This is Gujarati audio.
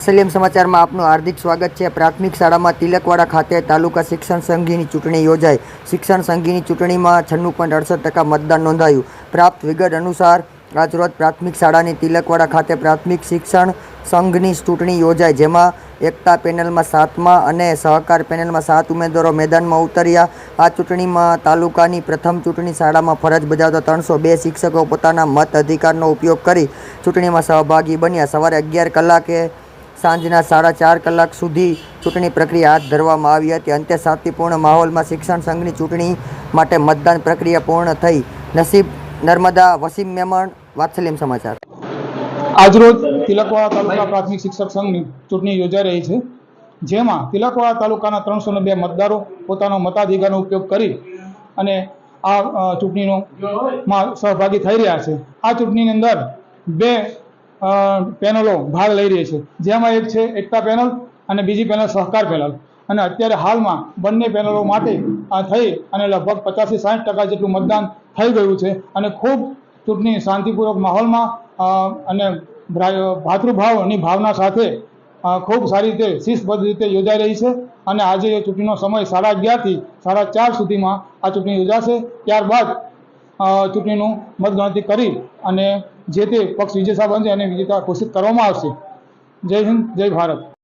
સલીમ સમાચારમાં આપનું હાર્દિક સ્વાગત છે. પ્રાથમિક શાળામાં તિલકવાડા ખાતે તાલુકા શિક્ષણ સંઘીની ચૂંટણી યોજાઈ. શિક્ષણ સંઘીની ચૂંટણીમાં છન્નું પોઈન્ટ અડસઠ ટકા મતદાન નોંધાયું. પ્રાપ્ત વિગત અનુસાર આજરોજ પ્રાથમિક શાળાની તિલકવાડા ખાતે પ્રાથમિક શિક્ષણ સંઘની ચૂંટણી યોજાઈ, જેમાં એકતા પેનલમાં સાતમા અને સહકાર પેનલમાં સાત ઉમેદવારો મેદાનમાં ઉતર્યા. આ ચૂંટણીમાં તાલુકાની પ્રથમ ચૂંટણી શાળામાં ફરજ બજાવતા ત્રણસો બે શિક્ષકો પોતાના મત અધિકારનો ઉપયોગ કરી ચૂંટણીમાં સહભાગી બન્યા. સવારે અગિયાર કલાકે સાંજના સાડા ચાર કલાક સુધી ચૂંટણી પ્રક્રિયા હાથ ધરવામાં આવી હતી. અંતે શાંતિપૂર્ણ માહોલમાં શિક્ષણ સંઘની ચૂંટણી માટે મતદાન પ્રક્રિયા પૂર્ણ થઈ. નસીબ નર્મદા, વસીમ મેમણ, વાત્સલ્યમ સમાચાર. આજરોજ તિલકવાડા તાલુકા પ્રાથમિક શિક્ષક સંઘની ચૂંટણી યોજાઈ રહી છે. જેમાં તિલકવાડા તાલુકાના ત્રણસો બે મતદારો પોતાનો મતાધિકારનો ઉપયોગ કરી અને આ ચૂંટણીનો માં સહભાગી થઈ રહ્યા છે. આ ચૂંટણીની અંદર બે પેનલો ભાગ લઈ રહી છે. જેમાં એક છે એકતા પેનલ અને બીજી પેનલ સહકાર પેનલ. અને અત્યારે હાલમાં બંને પેનલો માટે થઈ અને લગભગ પચાસથી સાઠ ટકા જેટલું મતદાન થઈ ગયું છે. અને ખૂબ ચૂંટણી શાંતિપૂર્વક માહોલમાં અને ભાતૃભાવની ભાવના સાથે ખૂબ સારી રીતે શિસ્તબદ્ધ રીતે યોજાઈ રહી છે. અને આજે ચૂંટણીનો સમય સાડા અગિયારથી સાડા ચાર સુધીમાં આ ચૂંટણી યોજાશે. ત્યારબાદ ચૂંટણીનું મતગણતરી કરી અને જે તે પક્ષ વિજેતા બનશે અને વિજેતા ઘોષિત કરવામાં આવશે. જય હિન્દ, જય ભારત.